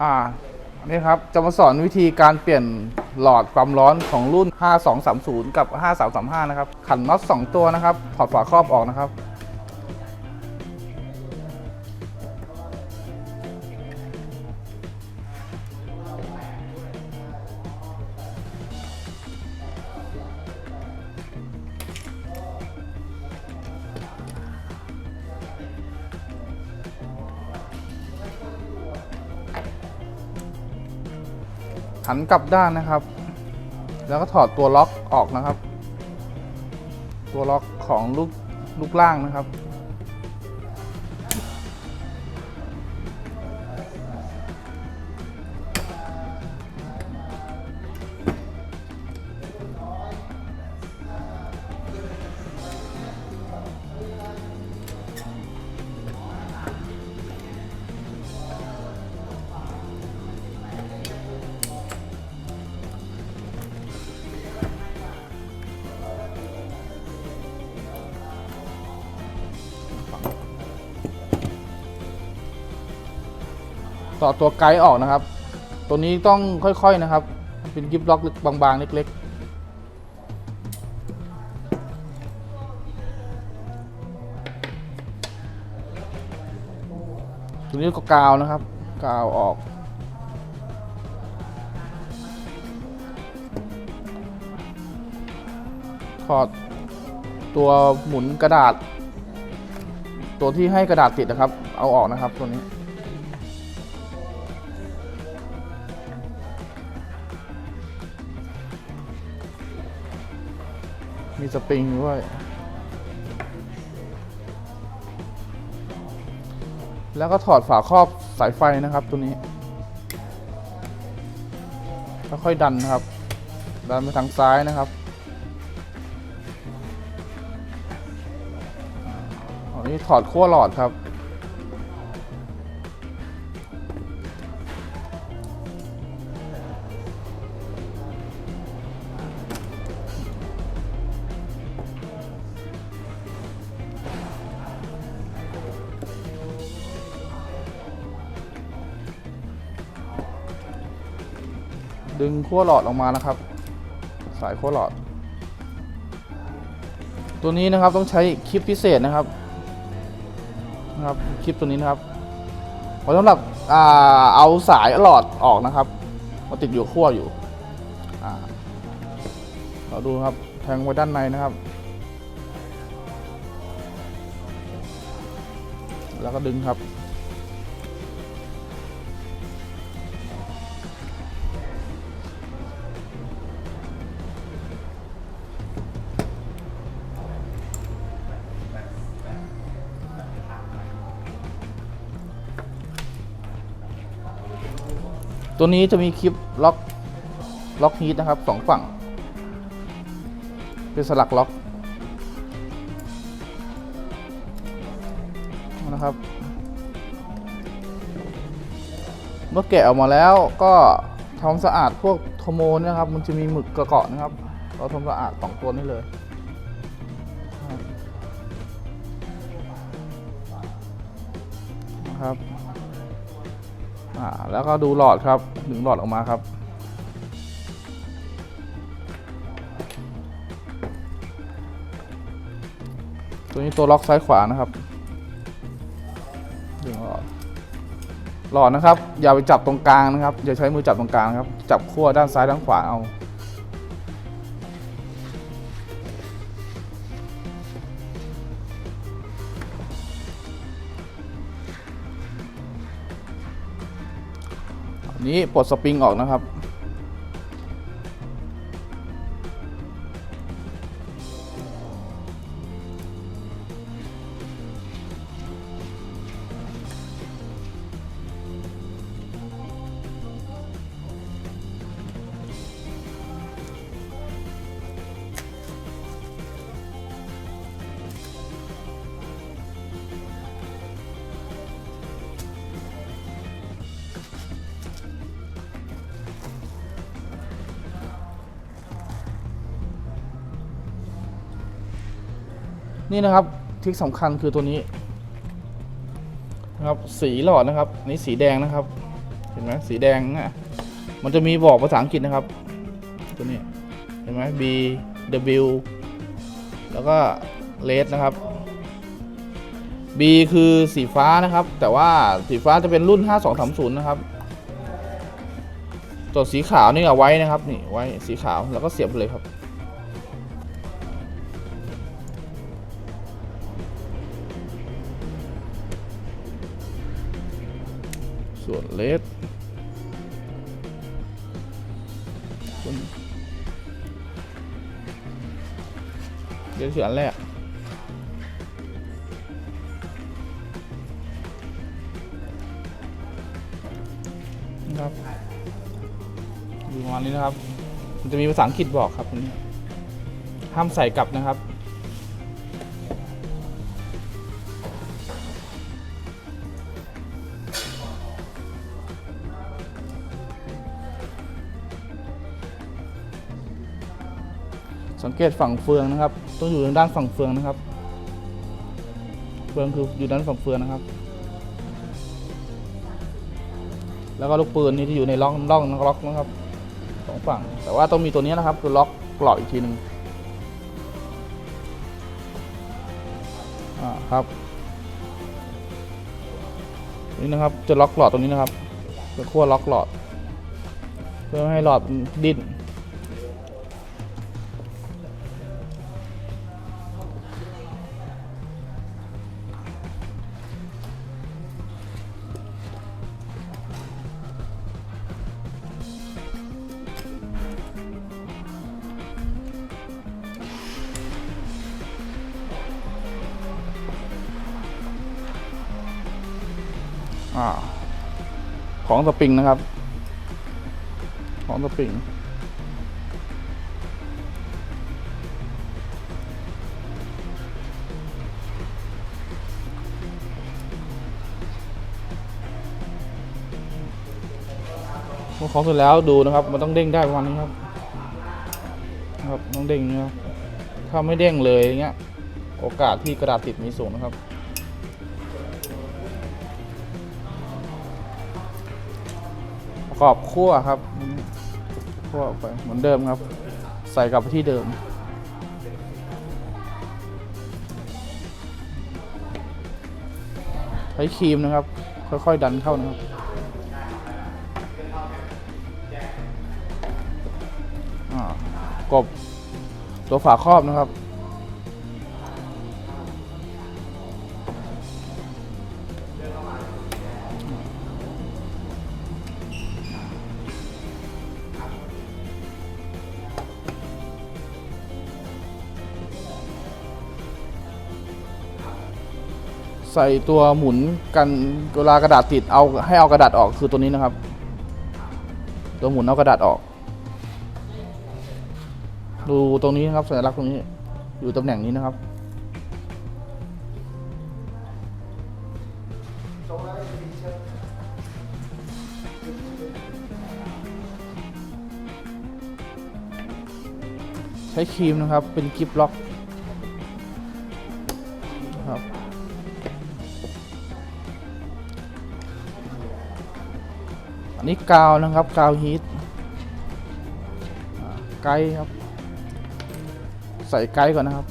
อ่าอันนี่ครับจะมาสอนวิธีการเปลี่ยนหลอดความร้อนของรุ่น 5230 กับ 5335 นะครับ ขันน็อต2ตัวนะครับ ถอดฝาครอบออกนะครับ หันกลับด้านนะครับ แล้วก็ถอดตัวล็อกออกนะครับ ตัวล็อกของลูกลูกล่างนะครับ ต่อตัวไกด์ออกนะครับ ตัวนี้ต้องค่อยๆนะครับ เป็นกิฟล็อกบางๆ เล็กๆตัวนี้ก็กาวนะครับ กาวออกถอดตัวหมุนกระดาษ ตัวที่ให้กระดาษติดนะครับ เอาออกนะครับตัวนี้ มีสปริงด้วย แล้วก็ถอดฝาครอบสายไฟนะครับตัวนี้ค่อยดันนะครับ ดันไปทางซ้ายนะครับอันนี้ถอดขั้วหลอดครับ ดึงขั้วหลอดออกมานะครับ สายขั้วหลอด ตัวนี้นะครับต้องใช้คลิปพิเศษนะครับนะครับคลิปตัวนี้นะครับเพราสำหรับอเอาสายหลอดออกนะครับมาติดอยู่ขั้วอยู่เราดูครับแทงไว้ด้านในนะครับ แล้วก็ดึงครับ ตัวนี้จะมีคลิปล็อกล็อกฮีทนะครับสองฝั่ง เป็นสลักล็อกนะครับ เมื่อแกะออกมาแล้วก็ทำสะอาดพวกโทโมนนะครับ มันจะมีหมึกกระเกาะนะครับ เราทำสะอาดสองตัวนี้เลยนะครับ อ่าแล้วก็ดูหลอดครับดึงหลอดออกมาครับ ตัวนี้ตัวล็อกซ้ายขวานะครับดึงหลอดหลอดนะครับ อย่าไปจับตรงกลางนะครับอย่าใช้มือจับตรงกลางครับ จับขั้วด้านซ้ายด้านขวาเอา นี้ปลดสปริงออกนะครับ นี่นะครับทริคสำคัญคือตัวนี้นะครับสีหลอดนะครับนี่สีแดงนะครับ เห็นไหมสีแดงอะมันจะมีบอกภาษาอังกฤษนะครับ ตัวนี้เห็นไหม B W แล้วก็เลดนะครับ B คือสีฟ้านะครับ แต่ว่าสีฟ้าจะเป็นรุ่น 5230 นะครับตัวสีขาวนี่เอาไว้นะครับนี่ไว้สีขาวแล้วก็เสียบเลยครับ เดี๋ยวคืออันแรกนะครับอยู่ประมาณนี้นะครับ มันจะมีภาษาอังกฤษบอกครับตรงนี้ห้ามใส่กลับนะครับ สังเกตฝั่งเฟืองนะครับ ต้องอยู่ทางด้านฝั่งเฟืองนะครับ เฟืองคืออยู่ด้านฝั่งเฟืองนะครับ แล้วก็ลูกปืนนี่ที่อยู่ในล็อกล็อกล็อกนะครับสองฝั่ง แต่ว่าต้องมีตัวนี้นะครับ คือล็อกกรอบอีกทีหนึ่งอ่าครับนี่นะครับจะล็อกหลอดตรงนี้นะครับจะขั้วล็อกหลอด เพื่อไม่ให้หลอดดิ้น อของสปริงนะครับ ของสปริงเมื่อของเสร็จแล้วดูนะครับ มันต้องเด้งได้ประมาณนี้ครับ ครับต้องเด้งนะครับถ้าไม่เด้งเลยอย่างเงี้ย โอกาสที่กระดาษติดมีสูงนะครับ ปรอบคั่วครับคั่วไปเหมือนเดิมครับ ใส่กลับไปที่เดิม ใช้ครีมนะครับ ค่อยๆดันเข้านะครับกบตัวฝาครอบนะครับ ใส่ตัวหมุนกันเวลากระดาษติดเอาให้เอากระดาษออกคือตัวนี้นะครับ ตัวหมุนเอากระดาษออก ดูตรงนี้นะครับสัญลักษณ์ตรงนี้อยู่ตำแหน่งนี้นะครับใช้ครีมนะครับเป็นกิฟล็อก อันนี้กาวนะครับกาวฮีทไกด์ครับ ใส่ไกด์ก่อนนะครับ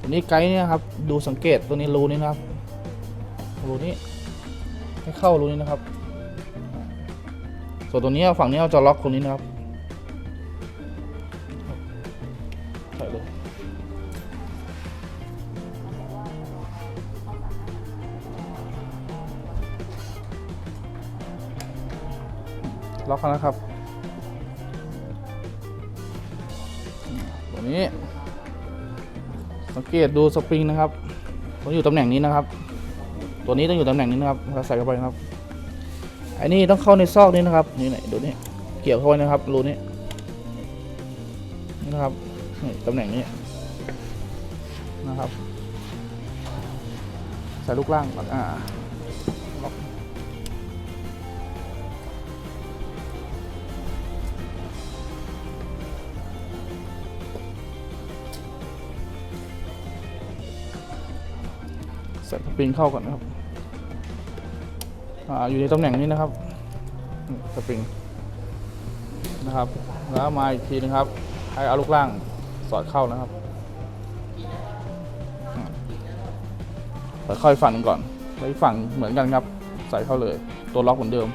ตัวนี้ไกด์เนี่ยครับ ดูสังเกตตัวนี้รูนี้นะครับรูนี้ให้เข้ารูนี้นะครับ ส่วนตัวนี้ฝั่งนี้เราจะล็อกตรงนี้นะครับ ล็อกแล้วนะครับ ตัวนี้ สังเกตดูสปริงนะครับต้องอยู่ตำแหน่งนี้นะครับ ตัวนี้ต้องอยู่ตำแหน่งนี้นะครับเราใส่เข้าไปนะครับไอ้นี่ต้องเข้าในซอกนี้นะครับ นี่ไหนดูนี่เกี่ยวเข้าไปนะครับรูนี้นี่นะครับนี่ตำแหน่งนี้นะครับ ใส่ลูกล่างอนอ่าล็อก ปริงเข้าก่อนนะครับอ่าอยู่ในตำแหน่งนี้นะครับสปริงนะครับ แล้วมาอีกทีนะครับ ให้เอาลูกล่างสอดเข้านะครับค่อยฝั่งหนึ่งก่อนไปฝั่งเหมือนกันครับ ใส่เข้าเลย ตัวล็อกเหมือนเดิม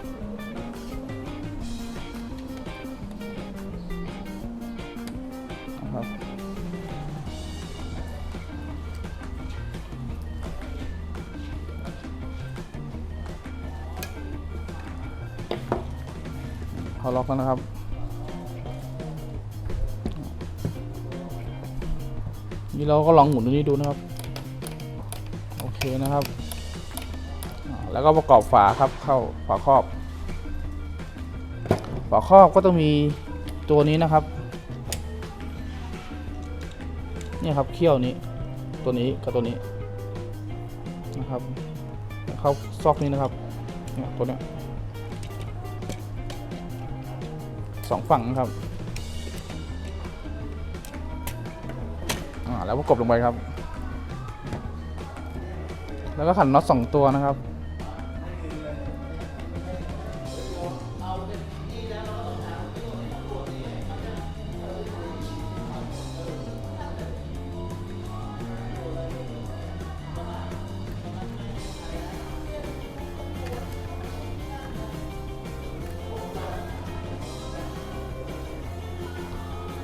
เขาล็อกแล้วนะครับ นี่เราก็ลองหมุนตัวนี้ดูนะครับ โอเคนะครับ แล้วก็ประกอบฝาครับเข้าฝาครอบ ฝาครอบก็ต้องมีตัวนี้นะครับนี่ครับเขี้ยวนี้ ตัวนี้กับตัวนี้นะครับเข้าซอกนี้นะครับเนี่ยตัวเนี้ย สองฝั่งนะครับแล้วประกบลงไปครับ แล้วก็ขันน็อตสองตัวนะครับ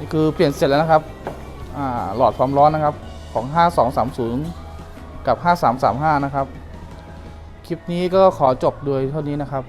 นี่คือเปลี่ยนเสร็จแล้วนะครับหลอดความร้อนนะครับของ 5230 กับ 5335 นะครับ คลิปนี้ก็ขอจบโดยเท่านี้นะครับ